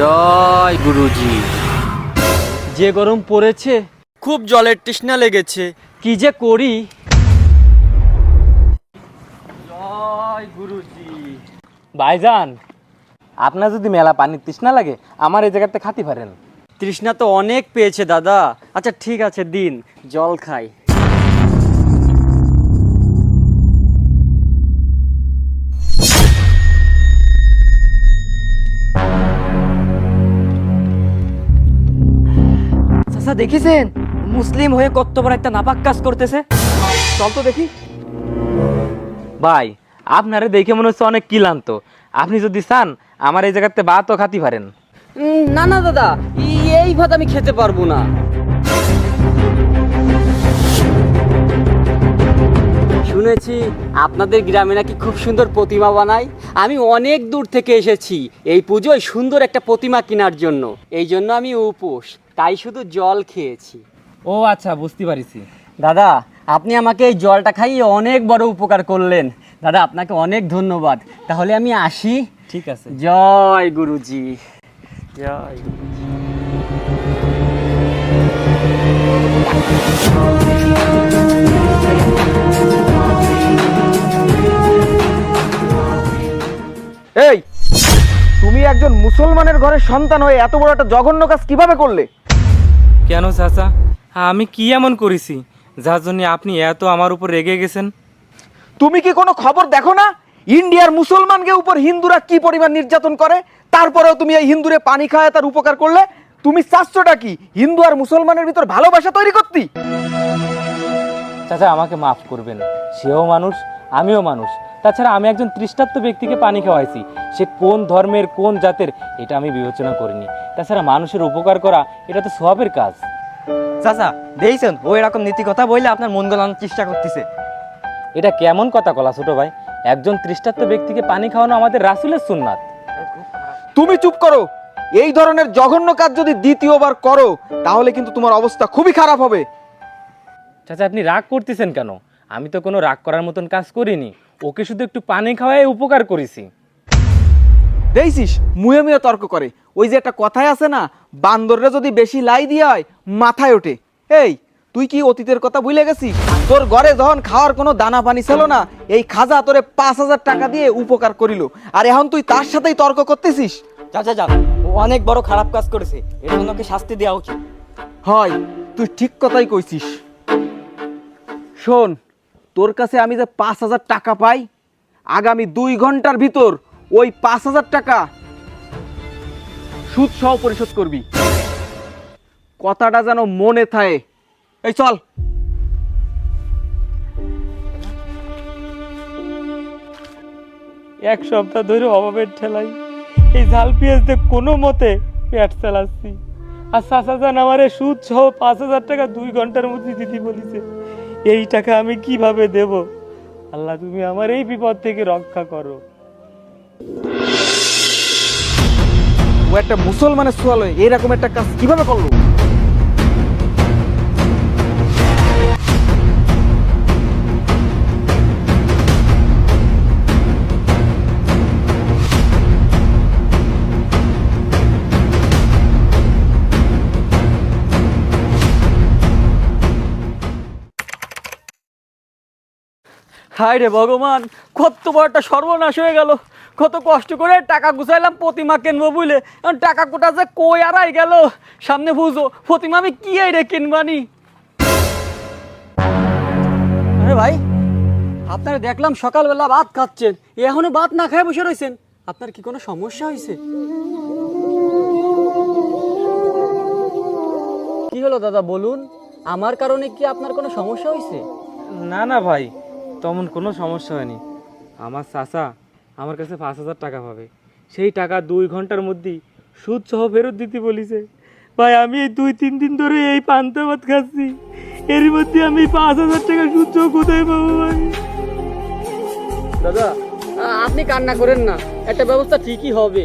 জয় গুরুজি। যে গরম পড়েছে খুব জলের তৃষ্ণা লেগেছে। কি যে করি? জয় গুরুজি। ভাইজান আপনার যদি মেলা পানির তৃষ্ণা লাগে আমার এই জায়গাতে খাতি পারেন তৃষ্ণা তো অনেক পেয়েছে দাদা। আচ্ছা ঠিক আছে দিন। জল খাই। চাচা দেখেছেন? মুসলিম হয়ে কত বড় একটা নাপাক কাজ করতেছে? চল তো দেখি। ভাই, আপনারে দেখে মনে হচ্ছে অনেক ক্লান্ত। আপনি যদি চান, আমার এই জায়গাতে বা তো খাতি পারেন। না না, দাদা, এই ভাত আমি খেতে পারব না। শুনেছি আপনাদের গ্রামে নাকি খুব সুন্দর প্রতিমা বানায়। আমি অনেক দূর থেকে এসেছি। এই পুজোয় সুন্দর একটা প্রতিমা কেনার জন্য। এই জন্য আমি উপোস। তাই শুধু জল খেয়েছি। ও আচ্ছা বুঝতে পারিছি। দাদা আপনি আমাকে এই জলটা খাইয়ে অনেক বড় উপকার করলেন। দাদা আপনাকে অনেক ধন্যবাদ। তাহলে আমি আসি। ঠিক আছে। জয় গুরুজি। জয় মুসলমানের ঘরের সন্তান হয়ে এত বড় একটা জঘন্য কাজ কীভাবে করলে? কেন চাচা? আমি কি এমন করেছি যার জন্য আপনি এত আমার উপর রেগে গেছেন? তুমি কি কোনো খবর দেখো না? ইন্ডিয়ার মুসলমানকে উপর হিন্দুরা কি পরিমাণ নির্যাতন করে? তারপরেও তুমি এই হিন্দুরে পানি খাওয়ায় তার উপকার করলে? তুমি চাচ্ছটা কি হিন্দু আর মুসলমানের ভিতর ভালোবাসা তৈরি করতি? চাচা আমাকে মাফ করবেন। সেও মানুষ আমিও মানুষ। তাছাড়া আমি একজন তৃষ্ণাত্ম ব্যক্তিকে পানি খাওয়াইছি। সে কোন ধর্মের কোন জাতের এটা আমি বিবেচনা করিনি। তাছাড়া মানুষের উপকার করা এটা তো স্বভাবের কাজ। চাচা দেখছেন ও এরকম নীতি কথা বললে আপনার মন গলানোর চেষ্টা করতেছে। এটা কেমন কথা কলা ছোট ভাই? একজন তৃষ্ণাত্ম ব্যক্তিকে পানি খাওয়ানো আমাদের রাসুলের সুন্নাত। তুমি চুপ করো। এই ধরনের জঘন্য কাজ যদি দ্বিতীয়বার করো তাহলে কিন্তু তোমার অবস্থা খুবই খারাপ হবে। চাচা আপনি রাগ করতেছেন কেন? আমি তো কোনো রাগ করার মতন কাজ করিনি। ওকে শুধু একটু পানি খাওয়াই উপকার করেছি। দেখছিস মুয়ে মুয়ে তর্ক করে। ওই যে একটা কথাই আছে না বান্দররা যদি বেশি লাই দিয়ে হয় মাথায় ওঠে। এই তুই কি অতীতের কথা ভুলে গেছিস? তোর ঘরে যখন খাওয়ার কোনো দানা পানি ছিল না এই খাজা তোরে পাঁচ হাজার টাকা দিয়ে উপকার করিল। আর এখন তুই তার সাথেই তর্ক করতেছিস? চাচা ও অনেক বড় খারাপ কাজ করেছে। এর জন্য ওকে শাস্তি দেওয়া উচিত। হয় তুই ঠিক কথাই কইছিস। শোন তোর কাছে আমি যে পাঁচ হাজার টাকা পাই, আগামী দুই ঘণ্টার ভিতর ওই পাঁচ হাজার টাকা সুদ সহ পরিশোধ করবি। কথাটা যেন মনে থাকে। এই চল। এক সপ্তাহ ধরে অভাবের ঠেলাই এই ঝাল পেঁয়াজ দিয়ে কোনো মতে পেট চালাচ্ছি। আর চাচা যান আমারে সুদ সহ পাঁচ হাজার টাকা দুই ঘণ্টার মধ্যে দিদি বলিছে। এই টাকা আমি কীভাবে দেব? আল্লাহ, তুমি আমার এই বিপদ থেকে রক্ষা করো। ও একটা মুসলমানের সোয়াল এরকম একটা কাজ কীভাবে করল? হায় রে ভগবান, কত বড় একটা সর্বনাশ হয়ে গেল। কত কষ্ট করে টাকা গুছাইলাম, প্রতিমা কিনবো বুঝলে? এখন টাকা কোটা যে কই আড়াই গেল? সামনে বুঝো, প্রতিমা আমি কি রে কিনবানি? আরে ভাই, আপনারা দেখলাম সকালবেলা ভাত খাচ্ছেন, এখনও ভাত না খেয়ে বসে রয়েছেন আপনার কি কোনো সমস্যা হয়েছে কি হলো দাদা, বলুন? আমার কারণে কি আপনার কোনো সমস্যা হয়েছে না না ভাই তেমন কোনো সমস্যা হয়নি। আমার চাচা আমার কাছে পাঁচ হাজার টাকা পাবে। সেই টাকা দুই ঘণ্টার মধ্যেই সুদ সহ ফেরত দিতে বলিছে। ভাই আমি এই দুই তিন দিন ধরে এই পান্তা ভাত খাচ্ছি। এর মধ্যে আমি পাঁচ হাজার টাকা সুদ সহ কোথায় পাবো ভাই? দাদা আপনি কান্না করেন না। একটা ব্যবস্থা ঠিকই হবে।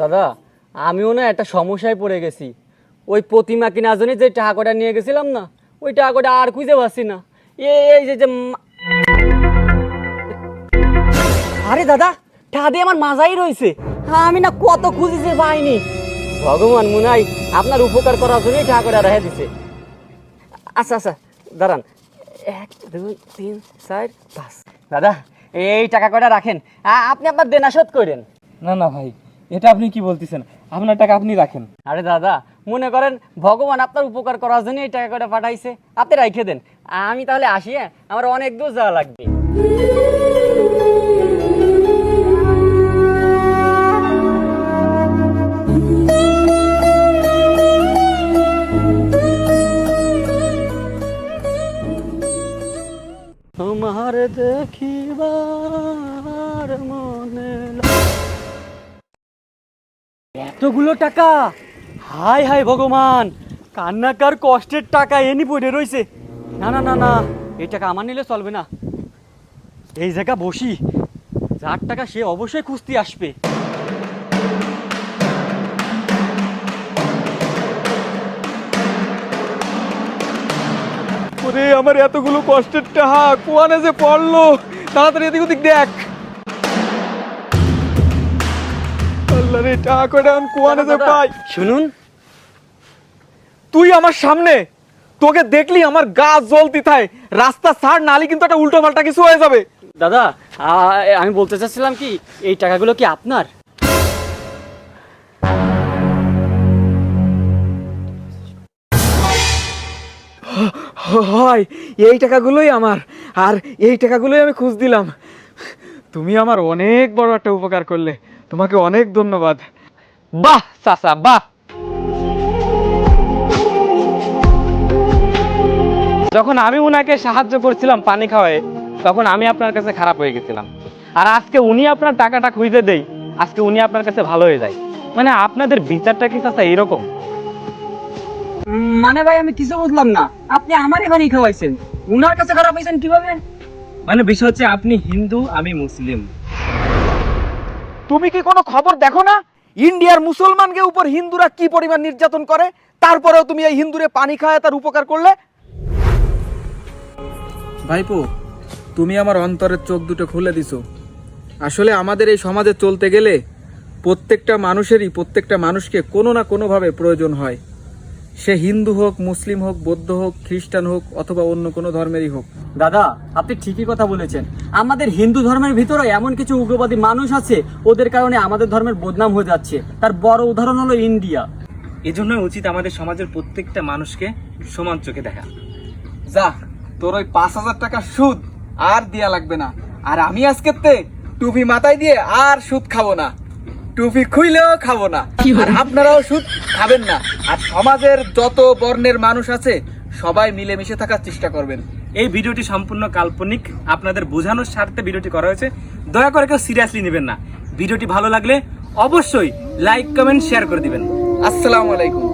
দাদা আমিও না একটা সমস্যায় পড়ে গেছি। ওই প্রতিমা কেনার জন্য যে টাকা কটা নিয়ে গেছিলাম না ওই টাকাটা আর খুঁজে পাচ্ছি না। এই যে যে আরে দাদা দিয়ে আমার মাজাই রয়েছে। আমি না কত খুঁজেছি পাইনি। ভগবান মুনাই আপনার উপকার করার জন্যই টাকা করে রেখে দিছে। আচ্ছা আচ্ছা দাঁড়ান। এক দুই তিন চার পাঁচ। দাদা এই টাকা কয়টা রাখেন? আপনি আপনার দেনা শোধ করেন। না না ভাই এটা আপনি কি বলতেছেন? আপনার টাকা আপনি রাখেন। আরে দাদা মনে করেন ভগবান আপনার উপকার করার জন্য এই টাকা কয়টা পাঠাইছে। আপনি রাইখে দেন। আমি তাহলে আসি হ্যাঁ? আমার অনেক দূর যাওয়া লাগবে। দেখিবার মনে এতগুলো টাকা? হাই হাই ভগবান, কান্নাকার কষ্টের টাকা এনি পড়ে রয়েছে না না না না, এই টাকা আমার নিলে চলবে না। এই জায়গা বসি, যার টাকা সে অবশ্যই খুঁজতে আসবে। আমার এতগুলো কষ্টের টাহা কোয়ানে যে পড়ল তাড়াতাড়ি এদিক ওদিক দেখ। আল্লাহ রে টাকা কয়টা এখন কোয়ানে যে পাই। শুনুন। তুই আমার সামনে তোকে দেখলি আমার গা জ্বলতি থায় রাস্তা ছাড় নালি কিন্তু একটা উল্টো পাল্টা কিছু হয়ে যাবে। দাদা আ- আমি বলতে চাচ্ছিলাম কি এই টাকাগুলো কি আপনার? হয়, এই টাকাগুলোই আমার। আর এই টাকাগুলোই আমি খুঁজ দিলাম। তুমি আমার অনেক বড় একটা উপকার করলে। তোমাকে অনেক ধন্যবাদ। বাহ, চাচা, বাহ। যখন আমি উনাকে সাহায্য করছিলাম পানি খাওয়ায়, তখন আমি আপনার কাছে খারাপ হয়ে গেছিলাম। আর আজকে উনি আপনার টাকাটা খুঁজে দেই আজকে উনি আপনার কাছে ভালো হয়ে যায়। মানে আপনাদের বিচারটা কি, চাচা, এরকম? মানে ভাই আমি কিছু বুঝলাম না। আপনি আমারই বাড়ি খাওয়াইছেন। উনার কাছে খারাপ হয়েছেন কীভাবে? মানে বিষয় হচ্ছে আপনি হিন্দু আমি মুসলিম। তুমি কি কোনো খবর দেখো না? ইন্ডিয়ার মুসলমানকে উপর হিন্দুরা কি পরিমাণ নির্যাতন করে? তারপরেও তুমি এই হিন্দুরে পানি খাওয়ায় তার উপকার করলে? ভাইপো তুমি আমার অন্তরের চোখ দুটো খুলে দিছো। আসলে আমাদের এই সমাজে চলতে গেলে প্রত্যেকটা মানুষেরই প্রত্যেকটা মানুষকে কোনো না কোনোভাবে প্রয়োজন হয়। সে হিন্দু হোক, মুসলিম হোক, বৌদ্ধ হোক, খ্রিস্টান হোক, অথবা অন্য কোনো ধর্মেরই হোক। দাদা, আপনি ঠিকই কথা বলেছেন। আমাদের হিন্দু ধর্মের ভিতরে এমন কিছু উগ্রবাদী মানুষ আছে, ওদের কারণে আমাদের ধর্মের বদনাম হয়ে যাচ্ছে। তার বড় উদাহরণ হলো ইন্ডিয়া। এজন্যই উচিত আমাদের সমাজের প্রত্যেকটা মানুষকে সমান চোখে দেখা। যা, তোর ওই পাঁচ হাজার টাকা সুদ আর দেয়া লাগবে না। আর আমি আজকে টুপি মাথায় দিয়ে আর সুদ খাব না। টুপি খুইলেও খাব না। আর আপনারাও সুদ খাবেন না। আর সমাজের যত বর্ণের মানুষ আছে সবাই মিলেমিশে থাকার চেষ্টা করবেন। এই ভিডিওটি সম্পূর্ণ কাল্পনিক। আপনাদের বোঝানোর স্বার্থে ভিডিওটি করা হয়েছে। দয়া করে কেউ সিরিয়াসলি নেবেন না। ভিডিওটি ভালো লাগলে অবশ্যই লাইক কমেন্ট শেয়ার করে দিবেন। আসসালামু আলাইকুম।